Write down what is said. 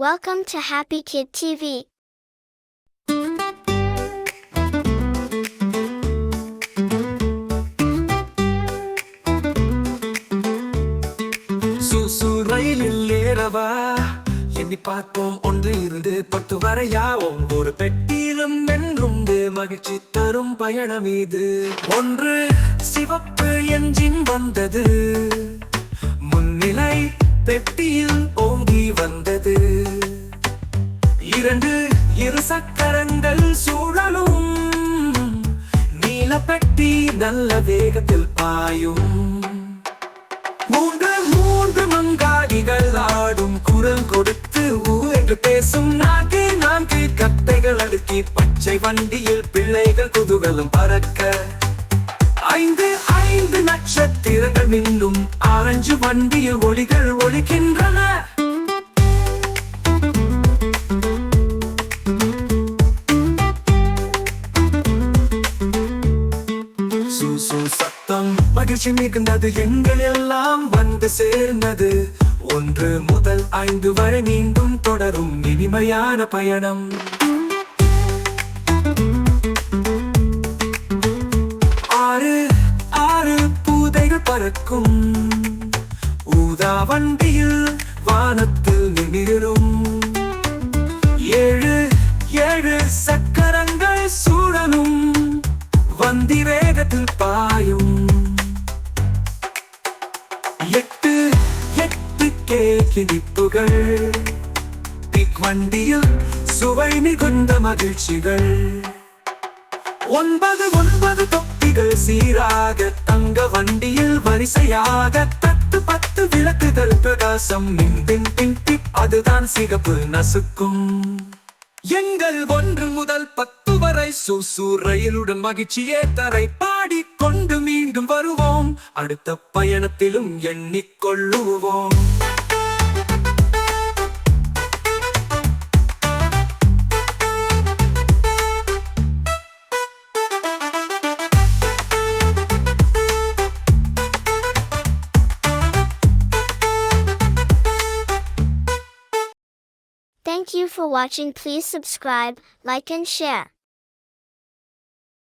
Welcome to Happy Kid TV. சூசு ரயிலில் ஏறவா? எண்ணி பார்ப்போம். ஒன்று இருந்து பத்து வரையாவோம் ஒரு பெட்டியிலும் வென்றுண்டு மகிழ்ச்சி தரும் பயணம் இது ஒன்று சிவப்பு என்ஜின் வந்தது. முன்னிலை பெட்டியில் ஓங்கி வந்தது இரு சக்கரங்கள் சூழலும். நீல பெட்டி நல்ல வேகத்தில் பாயும். மூன்று மூன்று மங்காடிகள் ஆடும் குரல் கொடுத்து ஊ என்று பேசும் நான்கு நான்கு. கத்தைகள் அடுக்கி பச்சை வண்டியில் பிள்ளைகள் குதூகலம் பறக்க. ஐந்து ஐந்து நட்சத்திரங்கள் மின்னும். ஆரஞ்சு வண்டியில் ஒளிகள் ஒழிக்கின்றன. சூசு சத்தம் மகிழ்ச்சி மிகுந்தது எங்கள் எல்லாம் வந்து சேர்ந்தது. ஒன்று முதல் ஐந்து வரை மீண்டும் தொடரும் இனிமையான பயணம். ஆறு ஆறு பூதைகள் பறக்கும். ஊதா வண்டியில் வானத்தில் நிமிரும் ஏழு ஏழு சக்தி பந்தி வேகத்தில் பாயும். எட்டு எட்டு கேக்கிடிப்புகள் பிக் வண்டியில் சுவை மிகுந்த மகிழ்ச்சிகள். ஒன்பது ஒன்பது தொப்பிகள் சீராக தங்க வண்டியில் வரிசையாக பத்து பத்து விளக்குகள் பிரகாசம். பின் பின் அதுதான் சிகப்பு நசுக்கும். எங்கள் ஒன்று முதல் பத்து வரை சூசு ரயிலுடன் மகிழ்ச்சியே தரை பாடி கொண்டு மீண்டும் வருவோம் அடுத்த பயணத்திலும் எண்ணிக்கொள்ளுவோம் Thank you for watching. Please subscribe, like, and share.